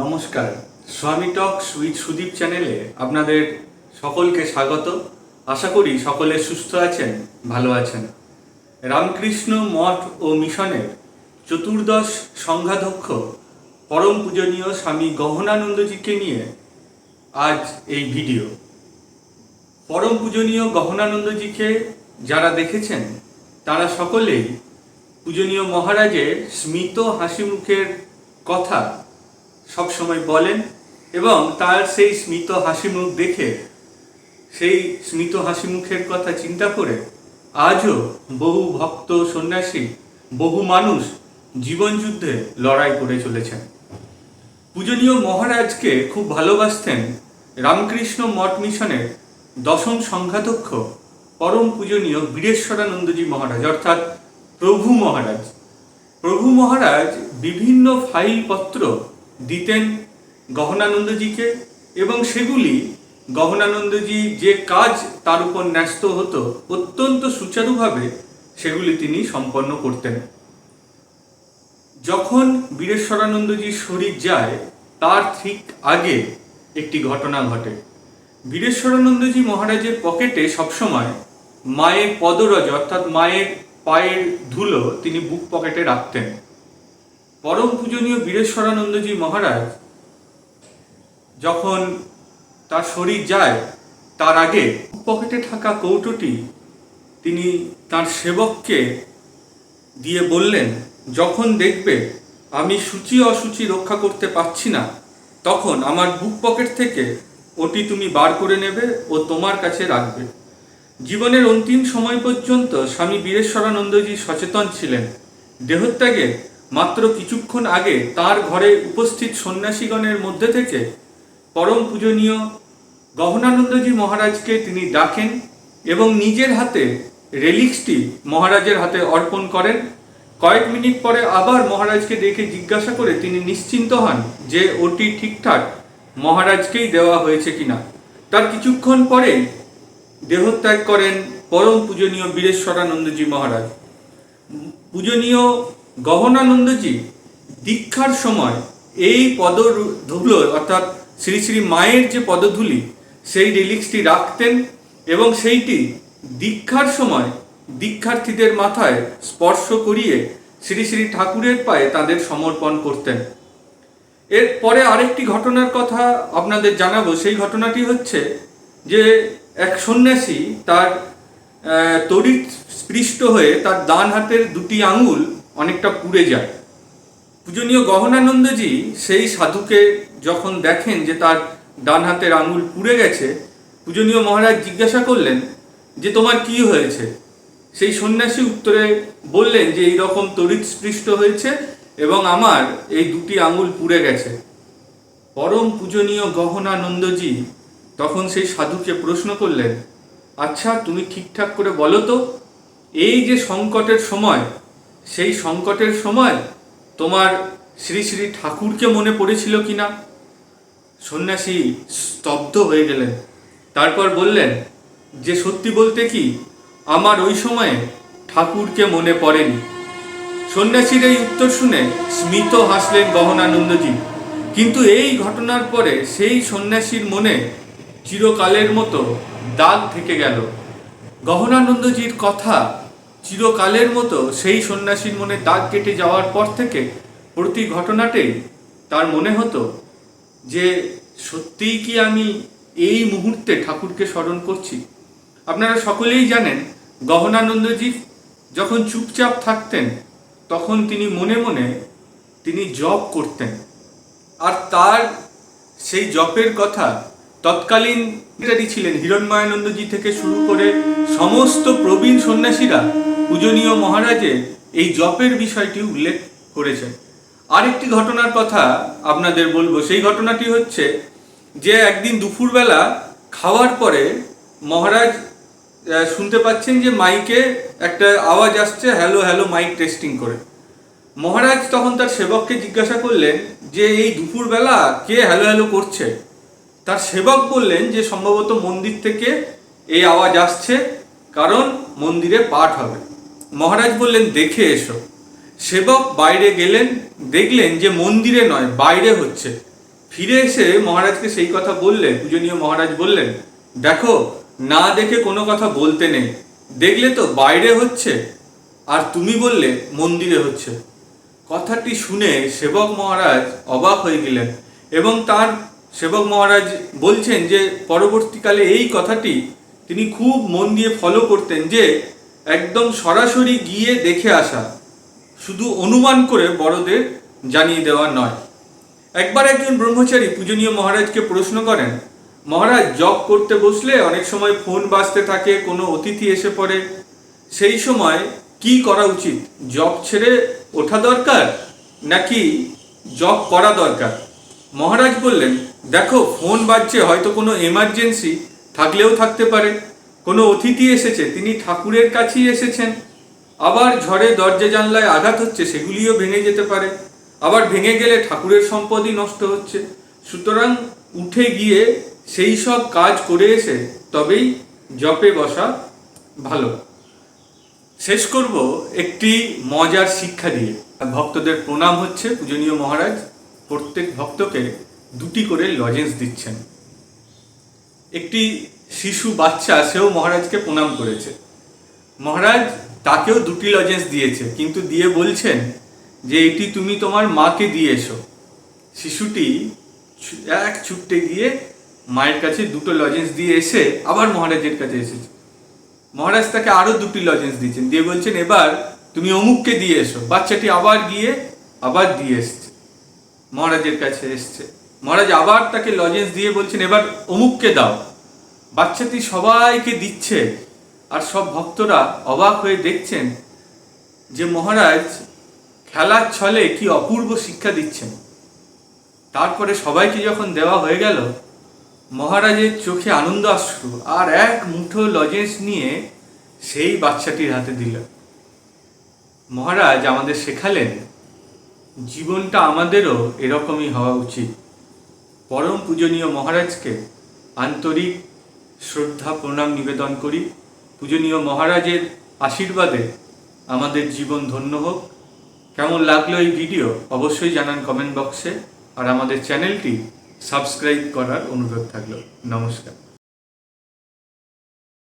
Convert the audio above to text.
নমস্কার। স্বামী talk with Sudip চ্যানেলে আপনাদের সকলকে স্বাগত। আশা করি সকলে সুস্থ আছেন, ভালো আছেন। রামকৃষ্ণ মঠ ও মিশনের চতুর্দশ সংঘাধ্যক্ষ, পরম পূজনীয় স্বামী গহনানন্দজিকে নিয়ে আজ এই ভিডিও। পরম পূজনীয় গহনানন্দজিকে যারা দেখেছেন, তারা সকলেই পূজনীয় মহারাজের স্মিত হাসি মুখের কথা সবসময় বলেন এবং তার সেই স্মিত হাসি মুখ দেখে, সেই স্মিত হাসি মুখের কথা চিন্তা করে, আজও বহু ভক্ত সন্ন্যাসী, বহু মানুষ জীবনযুদ্ধে লড়াই করে চলেছেন। পূজনীয় মহারাজকে খুব ভালোবাসতেন রামকৃষ্ণ মঠ মিশনের দশম সংঘাধ্যক্ষ পরম পূজনীয় বীরেশ্বরানন্দজি মহারাজ, অর্থাৎ প্রভু মহারাজ। প্রভু মহারাজ বিভিন্ন ফাইলপত্র দিতেন গহনানন্দজিকে এবং সেগুলি গহনানন্দজি যে কাজ তার উপর ন্যস্ত হতো, অত্যন্ত সুচারুভাবে সেগুলি তিনি সম্পন্ন করতেন। যখন বীরেশ্বরানন্দজির শরীর যায়, তার ঠিক আগে একটি ঘটনা ঘটে। বীরেশ্বরানন্দজি মহারাজের পকেটে সবসময় মায়ের পদরজ অর্থাৎ মায়ের পায়ের ধুলো তিনি বুক পকেটে রাখতেন। পরম পূজনীয় বীরেশ্বরানন্দজি মহারাজ যখন তার শরীর যায়, তার আগে পকেটে থাকা কৌটোটি তিনি তার সেবককে দিয়ে বললেন, যখন দেখবে আমি সূচি অসুচি রক্ষা করতে পারছি না, তখন আমার বুক পকেট থেকে ওটি তুমি বার করে নেবে ও তোমার কাছে রাখবে। জীবনের অন্তিম সময় পর্যন্ত স্বামী বীরেশ্বরানন্দজি সচেতন ছিলেন। দেহত্যাগে মাত্র কিছুক্ষণ আগে তার ঘরে উপস্থিত সন্ন্যাসীগণের মধ্যে থেকে পরম পূজনীয় গহনানন্দজি মহারাজকে তিনি ডাকেন এবং নিজের হাতে রেলিক্সটি মহারাজের হাতে অর্পণ করেন। কয়েক মিনিট পরে আবার মহারাজকে দেখে জিজ্ঞাসা করে তিনি নিশ্চিন্ত হন যে ওটি ঠিকঠাক মহারাজকেই দেওয়া হয়েছে কিনা। তার কিছুক্ষণ পরে দেহত্যাগ করেন পরম পূজনীয় বীরেশ্বরানন্দজি মহারাজ। পূজনীয় গহনানন্দজি দীক্ষার সময় এই পদধুলো অর্থাৎ শ্রী শ্রী মায়ের যে পদধূলি, সেই রিলিক্সটি রাখতেন এবং সেইটি দীক্ষার সময় দীক্ষার্থীদের মাথায় স্পর্শ করিয়ে শ্রী শ্রী ঠাকুরের পায়ে তাদের সমর্পণ করতেন। এর পরে আরেকটি ঘটনার কথা আপনাদের জানাব। সেই ঘটনাটি হচ্ছে যে এক সন্ন্যাসী তার তড়িৎ স্পৃষ্ট হয়ে তার ডান হাতের দুটি আঙুল অনেকটা পুড়ে যায়। পূজনীয় গহনানন্দজি সেই সাধুকে যখন দেখেন যে তার ডান হাতের আঙুল পুড়ে গেছে, পূজনীয় মহারাজ জিজ্ঞাসা করলেন, যে তোমার কি হয়েছে? সেই সন্ন্যাসী উত্তরে বললেন যে এই রকম তড়িৎ স্পৃষ্ট হয়েছে এবং আমার এই দুটি আঙুল পুড়ে গেছে। পরম পূজনীয় গহনানন্দজি তখন সেই সাধুকে প্রশ্ন করলেন আচ্ছা তুমি ঠিকঠাক করে বলো তো, এই যে সংকটের সময় সেই সংকটের সময় তোমার শ্রী শ্রী ঠাকুরকে মনে পড়েছিল কিনা? সন্ন্যাসী স্তব্ধ হয়ে গেলেন। তারপর বললেন, যে সত্যি বলতে কি, আমার ওই সময়ে ঠাকুরকে মনে পড়েনি। সন্ন্যাসীর এই উত্তর শুনে স্মিত হাসলেন গহনানন্দজি। কিন্তু এই ঘটনার পরে সেই সন্ন্যাসীর মনে চিরকালের মতো দাগ থেকে গেল। গহনানন্দজির কথা চিরকালের মতো সেই সন্ন্যাসীর মনে দাগ কেটে যাওয়ার পর থেকে প্রতি ঘটনাতেই তার মনে হতো যে সত্যিই কি আমি এই মুহূর্তে ঠাকুরকে স্মরণ করছি। আপনারা সকলেই জানেন গহনানন্দজি যখন চুপচাপ থাকতেন, তখন তিনি মনে মনে তিনি জপ করতেন। আর তার সেই জপের কথা তৎকালীন ছিলেন হিরণময়ানন্দজি থেকে শুরু করে সমস্ত প্রবীণ সন্ন্যাসীরা পূজনীয় মহারাজে এই জপের বিষয়টি উল্লেখ করেছেন। আরেকটি ঘটনার কথা আপনাদের বলব, সেই ঘটনাটি হচ্ছে যে একদিন দুপুরবেলা খাওয়ার পরে মহারাজ শুনতে পাচ্ছেন যে মাইকে একটা আওয়াজ আসছে, হ্যালো হ্যালো, মাইক টেস্টিং করে। মহারাজ তখন তার সেবককে জিজ্ঞাসা করলেন যে, এই দুপুরবেলা কে হ্যালো হ্যালো করছে? তার সেবক বললেন যে, সম্ভবত মন্দির থেকে এই আওয়াজ আসছে, কারণ মন্দিরে পাঠ হবে। মহারাজ বললেন, দেখে এসো। সেবক বাইরে গেলেন, দেখলেন যে মন্দিরে নয়, বাইরে হচ্ছে। ফিরে এসে মহারাজকে সেই কথা বললে পূজনীয় মহারাজ বললেন, দেখো, না দেখে কোনো কথা বলতে নেই। দেখলে তো বাইরে হচ্ছে, আর তুমি বললে মন্দিরে হচ্ছে। কথাটি শুনে সেবক মহারাজ অবাক হয়ে গেলেন এবং তার সেবক মহারাজ বলছেন যে, পরবর্তীকালে এই কথাটি তিনি খুব মন দিয়ে ফলো করতেন যে একদম সরাসরি গিয়ে দেখে আসা। শুধু অনুমান করে বড়দের জানিয়ে দেওয়া নয়। একবার একজন ব্রহ্মচারী পূজনীয় মহারাজকে প্রশ্ন করেন, মহারাজ জব করতে বসলে অনেক সময় ফোন বাজতে থাকে, কোনো অতিথি এসে পড়ে। সেই সময় কি করা উচিত? জব ছেড়ে ওঠা দরকার নাকি জব করা দরকার? মহারাজ বললেন, দেখো, ফোন বাজছে, হয়তো কোনো এমার্জেন্সি থাকলেও থাকতে পারে। কোনো অতিথি এসেছে, তিনি ঠাকুরের কাছেই এসেছেন। আবার ঝড়ে দরজা জানলায় আঘাত হচ্ছে, সেগুলিও ভেঙে যেতে পারে। আবার ভেঙে গেলে ঠাকুরের সম্পদই নষ্ট হচ্ছে। সুতরাং উঠে গিয়ে সেই সব কাজ করে এসে তবেই জপে বসা ভালো। শেষ করব একটি মজার শিক্ষা দিয়ে। ভক্তদের প্রণাম হচ্ছে পূজনীয় মহারাজ। প্রত্যেক ভক্তকে দুটি করে লজেন্স দিচ্ছেন। একটি শিশু বাচ্চা সেও মহারাজকে প্রণাম করেছে। মহারাজ তাকেও দুটি লজেন্স দিয়েছে, কিন্তু দিয়ে বলছেন যে এটি তুমি তোমার মাকে দিয়ে এসো। শিশুটি এক ছুটতে গিয়ে মায়ের কাছে দুটো লজেন্স দিয়ে এসে আবার মহারাজের কাছে এসেছে। মহারাজ তাকে আরও দুটি লজেন্স দিয়েছেন। দিয়ে বলছেন, এবার তুমি অমুককে দিয়ে এসো। বাচ্চাটি আবার গিয়ে আবার দিয়ে এসছে। মহারাজের কাছে এসছে। মহারাজ আবার তাকে লজেন্স দিয়ে বলছেন, এবার অমুককে দাও। বাচ্চাটি সবাইকে দিচ্ছে আর সব ভক্তরা অবাক হয়ে দেখছেন যে মহারাজ খেলার ছলে কি অপূর্ব শিক্ষা দিচ্ছেন। তারপরে সবাইকে যখন দেওয়া হয়ে গেল, মহারাজের চোখে আনন্দ আশ্রু আর এক মুঠো লজেন্স নিয়ে সেই বাচ্চাটির হাতে দিল। মহারাজ আমাদের শেখালেন, জীবনটা আমাদেরও এরকমই হওয়া উচিত। পরম পূজনীয় মহারাজকে আন্তরিক শ্রদ্ধা, প্রণাম, নিবেদন করি। পূজনীয় মহারাজের আশীর্বাদে আমাদের জীবন ধন্য হোক। কেমন লাগল এই ভিডিও অবশ্যই জানান কমেন্ট বক্সে আর আমাদের চ্যানেলটি সাবস্ক্রাইব করার অনুরোধ থাকল। নমস্কার।